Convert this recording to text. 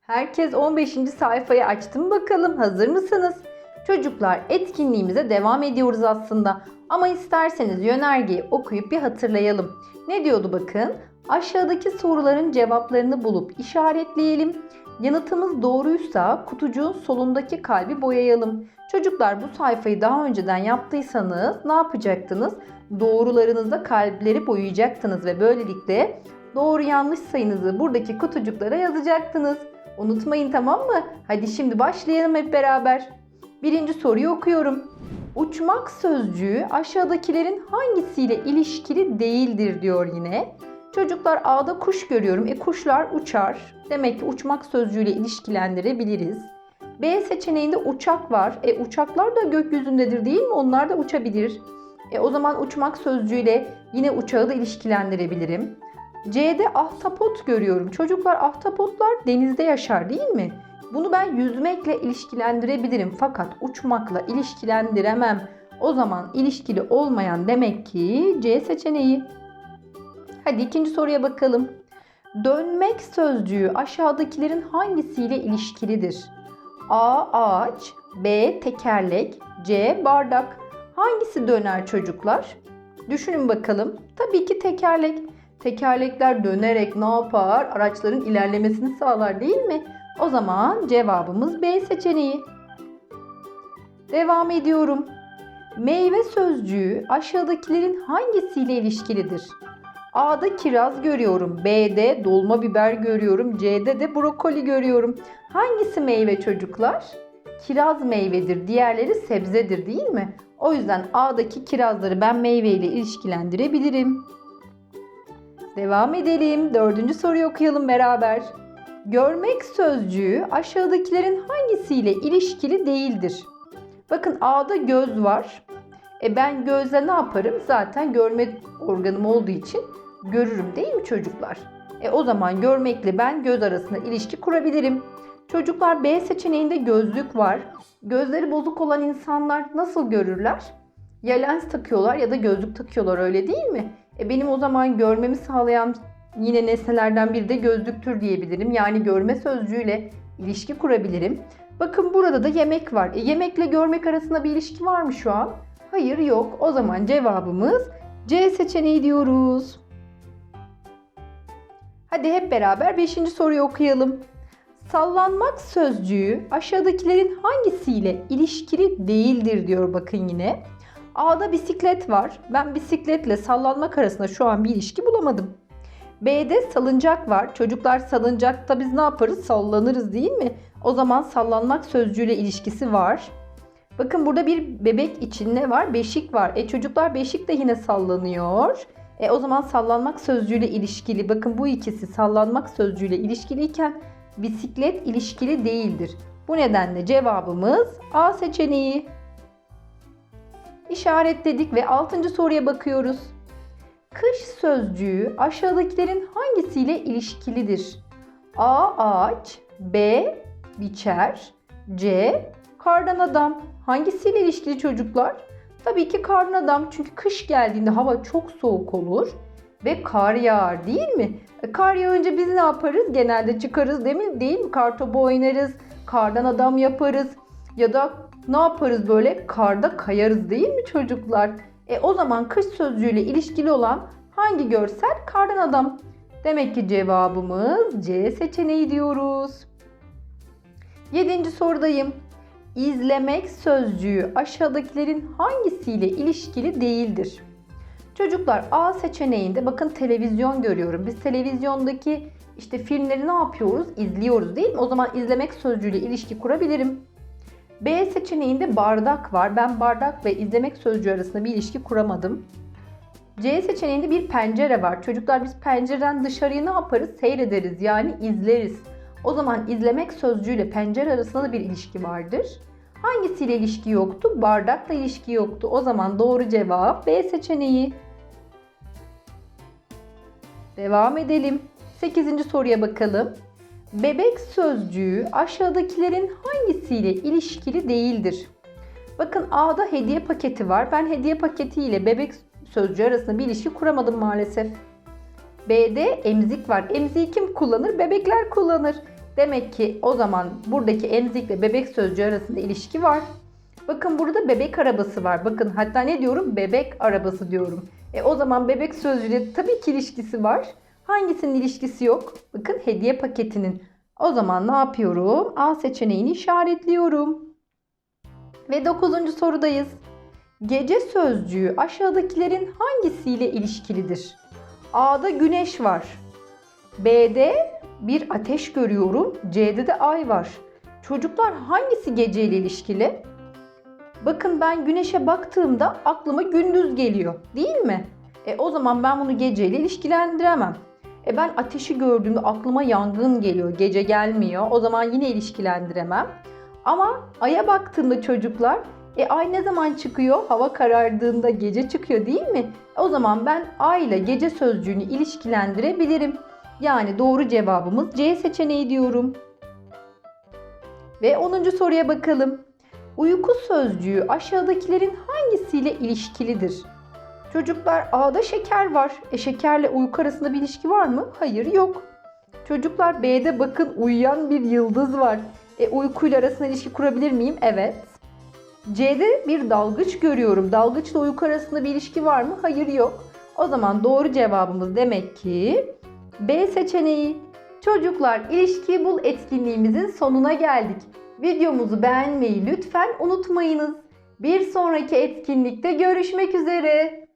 Herkes 15. sayfayı açtı mı bakalım? Hazır mısınız? Çocuklar etkinliğimize devam ediyoruz aslında. Ama isterseniz yönergeyi okuyup bir hatırlayalım. Ne diyordu bakın? Aşağıdaki soruların cevaplarını bulup işaretleyelim. Yanıtımız doğruysa kutucuğun solundaki kalbi boyayalım. Çocuklar bu sayfayı daha önceden yaptıysanız ne yapacaktınız? Doğrularınızda kalpleri boyayacaktınız ve böylelikle doğru yanlış sayınızı buradaki kutucuklara yazacaktınız. Unutmayın tamam mı? Hadi şimdi başlayalım hep beraber. Birinci soruyu okuyorum. Uçmak sözcüğü aşağıdakilerin hangisiyle ilişkili değildir diyor yine. Çocuklar A'da kuş görüyorum. E kuşlar uçar. Demek ki uçmak sözcüğüyle ilişkilendirebiliriz. B seçeneğinde uçak var. E uçaklar da gökyüzündedir değil mi? Onlar da uçabilir. E o zaman uçmak sözcüğüyle yine uçağı da ilişkilendirebilirim. C'de ahtapot görüyorum. Çocuklar ahtapotlar denizde yaşar değil mi? Bunu ben yüzmekle ilişkilendirebilirim fakat uçmakla ilişkilendiremem. O zaman ilişkili olmayan demek ki C seçeneği. Hadi ikinci soruya bakalım. Dönmek sözcüğü aşağıdakilerin hangisiyle ilişkilidir? A. Ağaç B. Tekerlek C. Bardak Hangisi döner çocuklar? Düşünün bakalım. Tabii ki tekerlek. Tekerlekler dönerek ne yapar? Araçların ilerlemesini sağlar değil mi? O zaman cevabımız B seçeneği. Devam ediyorum. Meyve sözcüğü aşağıdakilerin hangisiyle ilişkilidir? A'da kiraz görüyorum, B'de dolma biber görüyorum, C'de de brokoli görüyorum. Hangisi meyve çocuklar? Kiraz meyvedir, diğerleri sebzedir değil mi? O yüzden A'daki kirazları ben meyve ile ilişkilendirebilirim. Devam edelim. Dördüncü soruyu okuyalım beraber. Görmek sözcüğü aşağıdakilerin hangisiyle ilişkili değildir? Bakın A'da göz var. E ben gözle ne yaparım? Zaten görme organım olduğu için görürüm değil mi çocuklar? E o zaman görmekle ben göz arasında ilişki kurabilirim. Çocuklar B seçeneğinde gözlük var. Gözleri bozuk olan insanlar nasıl görürler? Ya lens takıyorlar ya da gözlük takıyorlar öyle değil mi? E benim o zaman görmemi sağlayan yine nesnelerden biri de gözlüktür diyebilirim. Yani görme sözcüğüyle ilişki kurabilirim. Bakın burada da yemek var. E yemekle görmek arasında bir ilişki var mı şu an? Hayır yok. O zaman cevabımız C seçeneği diyoruz. Hadi hep beraber 5. soruyu okuyalım. Sallanmak sözcüğü aşağıdakilerin hangisiyle ilişkili değildir diyor bakın yine. A'da bisiklet var. Ben bisikletle sallanmak arasında şu an bir ilişki bulamadım. B'de salıncak var. Çocuklar salıncakta biz ne yaparız? Sallanırız değil mi? O zaman sallanmak sözcüğüyle ilişkisi var. Bakın burada bir bebek için ne var? Beşik var. E çocuklar beşik de yine sallanıyor. E o zaman sallanmak sözcüğüyle ilişkili. Bakın bu ikisi sallanmak sözcüğüyle ilişkiliyken bisiklet ilişkili değildir. Bu nedenle cevabımız A seçeneği. İşaretledik ve 6. soruya bakıyoruz. Kış sözcüğü aşağıdakilerin hangisiyle ilişkilidir? A. Ağaç B. Biçer C. Kardan adam. Hangisiyle ilişkili çocuklar? Tabii ki kardan adam çünkü kış geldiğinde hava çok soğuk olur ve kar yağar değil mi? E, kar yağınca biz ne yaparız? Genelde çıkarız değil mi? Değil mi? Kartopu oynarız, kardan adam yaparız ya da ne yaparız böyle? Karda kayarız değil mi çocuklar? E o zaman kış sözcüğüyle ilişkili olan hangi görsel? Kardan adam. Demek ki cevabımız C seçeneği diyoruz. Yedinci sorudayım. İzlemek sözcüğü aşağıdakilerin hangisiyle ilişkili değildir? Çocuklar A seçeneğinde bakın televizyon görüyorum. Biz televizyondaki işte filmleri ne yapıyoruz? İzliyoruz değil mi? O zaman izlemek sözcüğüyle ilişki kurabilirim. B seçeneğinde bardak var. Ben bardak ve izlemek sözcüğü arasında bir ilişki kuramadım. C seçeneğinde bir pencere var. Çocuklar biz pencereden dışarıyı ne yaparız? Seyrederiz yani izleriz. O zaman izlemek sözcüğüyle pencere arasında da bir ilişki vardır. Hangisiyle ilişki yoktu? Bardakla ilişki yoktu. O zaman doğru cevap B seçeneği. Devam edelim. 8. soruya bakalım. Bebek sözcüğü aşağıdakilerin hangisiyle ilişkili değildir? Bakın A'da hediye paketi var. Ben hediye paketi ile bebek sözcüğü arasında bir ilişki kuramadım maalesef. B'de emzik var. Emziği kim kullanır? Bebekler kullanır. Demek ki o zaman buradaki emzikle bebek sözcüğü arasında ilişki var. Bakın burada bebek arabası var. Bakın hatta ne diyorum? Bebek arabası diyorum. E o zaman bebek sözcüğüyle tabii ki ilişkisi var. Hangisinin ilişkisi yok? Bakın hediye paketinin. O zaman ne yapıyorum? A seçeneğini işaretliyorum. Ve dokuzuncu sorudayız. Gece sözcüğü aşağıdakilerin hangisiyle ilişkilidir? A'da güneş var. B'de bir ateş görüyorum. C'de de ay var. Çocuklar hangisi geceyle ilişkili? Bakın ben güneşe baktığımda aklıma gündüz geliyor. Değil mi? E o zaman ben bunu geceyle ilişkilendiremem. E ben ateşi gördüğümde aklıma yangın geliyor. Gece gelmiyor. O zaman yine ilişkilendiremem. Ama aya baktığımda çocuklar e ay ne zaman çıkıyor? Hava karardığında gece çıkıyor değil mi? O zaman ben ay ile gece sözcüğünü ilişkilendirebilirim. Yani doğru cevabımız C seçeneği diyorum. Ve 10. soruya bakalım. Uyku sözcüğü aşağıdakilerin hangisiyle ilişkilidir? Çocuklar A'da şeker var. E şekerle uyku arasında bir ilişki var mı? Hayır yok. Çocuklar B'de bakın uyuyan bir yıldız var. E uykuyla arasında ilişki kurabilir miyim? Evet. C'de bir dalgıç görüyorum. Dalgıçla uyku arasında bir ilişki var mı? Hayır yok. O zaman doğru cevabımız demek ki B seçeneği. Çocuklar ilişkiyi bul etkinliğimizin sonuna geldik. Videomuzu beğenmeyi lütfen unutmayınız. Bir sonraki etkinlikte görüşmek üzere.